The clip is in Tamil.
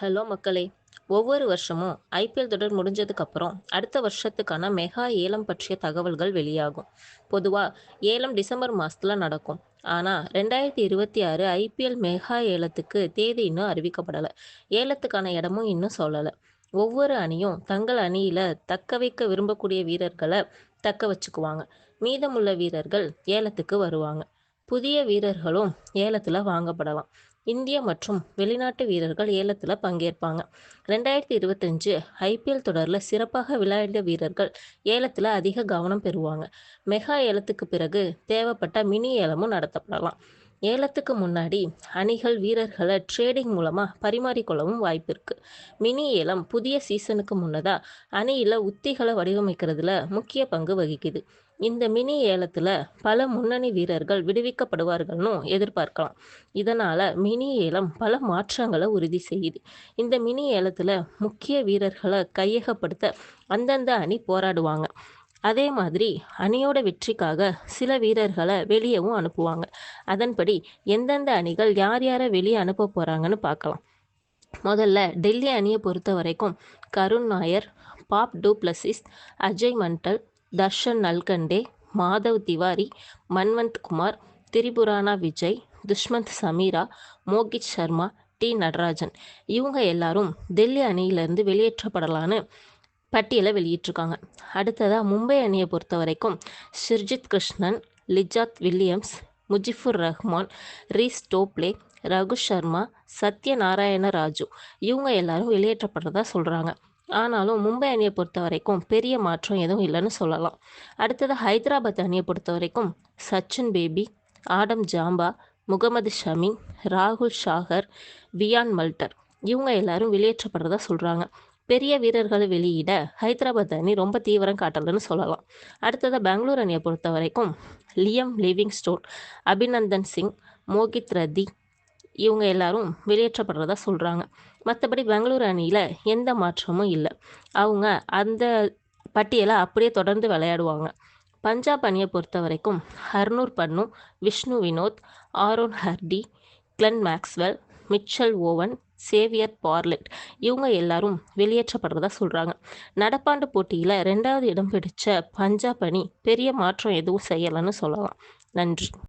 ஹலோ மக்களே. ஒவ்வொரு வருஷமும் ஐபிஎல் தொடர் முடிஞ்சதுக்கப்புறம் அடுத்த வருஷத்துக்கான மெகா ஏலம் பற்றிய தகவல்கள் வெளியாகும். பொதுவாக ஏலம் டிசம்பர் மாதத்தில் நடக்கும். ஆனால் ரெண்டாயிரத்தி இருபத்தி ஆறு ஐபிஎல் மெகா ஏலத்துக்கு தேதி இன்னும் அறிவிக்கப்படலை. ஏலத்துக்கான இடமும் இன்னும் சொல்லலை. ஒவ்வொரு அணியும் தங்கள் அணியில் தக்க வைக்க விரும்பக்கூடிய வீரர்களை தக்க வச்சுக்குவாங்க. மீதமுள்ள வீரர்கள் ஏலத்துக்கு வருவாங்க. புதிய வீரர்களும் ஏலத்தில் வாங்கப்படலாம். இந்திய மற்றும் வெளிநாட்டு வீரர்கள் ஏலத்தில் பங்கேற்பாங்க. ரெண்டாயிரத்தி இருபத்தஞ்சு ஐபிஎல் தொடரில் சிறப்பாக விளையாடிய வீரர்கள் ஏலத்தில் அதிக கவனம் பெறுவாங்க. மெகா ஏலத்துக்கு பிறகு தேவைப்பட்ட மினி ஏலமும் நடத்தப்படலாம். ஏலத்துக்கு முன்னாடி அணிகள் வீரர்களை ட்ரேடிங் மூலமாக பரிமாறிக்கொள்ளவும் வாய்ப்பு இருக்குது மினி ஏலம் புதிய சீசனுக்கு முன்னதாக அணியில் உத்திகளை வடிவமைக்கிறதுல முக்கிய பங்கு வகிக்குது. இந்த மினி ஏலத்தில் பல முன்னணி வீரர்கள் விடுவிக்கப்படுவார்கள்னு எதிர்பார்க்கலாம். இதனால் மினி ஏலம் பல மாற்றங்களை உறுதி செய்யுது. இந்த மினி ஏலத்தில் முக்கிய வீரர்களை கையகப்படுத்த அந்தந்த அணி போராடுவாங்க. அதே மாதிரி அணியோட வெற்றிக்காக சில வீரர்களை வெளியவும் அனுப்புவாங்க. அதன்படி எந்தெந்த அணிகள் யார் யாரை வெளியே அனுப்ப போகிறாங்கன்னு பார்க்கலாம். முதல்ல டெல்லி அணியை பொறுத்த வரைக்கும் Karun Nair Faf du Plessis Ajay Mandal Darshan Nalkande Madhav Tiwari Manvanth Kumar Tripurana Vijay Dushmantha Chameera Mohit Sharma T Natarajan. இவங்க எல்லாரும் டெல்லி அணியிலிருந்து வெளியேற்றப்படலான்னு பட்டியலை வெளியிட்டிருக்காங்க. அடுத்ததாக மும்பை அணியை பொறுத்த வரைக்கும் Shrijith Krishnan Lizaad Williams Mujeebur Rahman Reece Topley Raghu Sharma Satyanarayana Raju இவங்க எல்லாரும் வெளியேற்றப்படுறதா சொல்கிறாங்க ஆனாலும் மும்பை அணியை பொறுத்த வரைக்கும் பெரிய மாற்றம் எதுவும் இல்லைன்னு சொல்லலாம். அடுத்தது ஹைதராபாத் அணியை பொறுத்த வரைக்கும் சச்சின் பேபி ஆடம் ஜாம்பா முகமது ஷமி ராகுல் ஷாகர் வியான் மல்டர் இவங்க எல்லாரும் வெளியேற்றப்படுறதா சொல்கிறாங்க பெரிய வீரர்களை வெளியிட ஹைதராபாத் அணி ரொம்ப தீவிரம் காட்டலன்னு சொல்லலாம். அடுத்ததாக பெங்களூர் அணியை பொறுத்த வரைக்கும் Liam Livingstone Abhinandan Singh Mohit Rathee இவங்க எல்லாரும் வெளியேற்றப்படுறதா சொல்கிறாங்க மற்றபடி பெங்களூர் அணியில் எந்த மாற்றமும் இல்லை. அவங்க அந்த பட்டியலை அப்படியே தொடர்ந்து விளையாடுவாங்க. பஞ்சாப் அணியை பொறுத்த வரைக்கும் Harnoor Pannu Vishnu Vinod Aaron Hardie Glenn Maxwell Mitchell Owen Xavier Bartlett. இவங்க எல்லாரும் வெளியேற்றப்படுறதா சொல்கிறாங்க நடப்பாண்டு போட்டியில் ரெண்டாவது இடம் பிடிச்ச பஞ்சாப் அணி பெரிய மாற்றம் எதுவும் செய்யலைன்னு சொல்லலாம். நன்றி.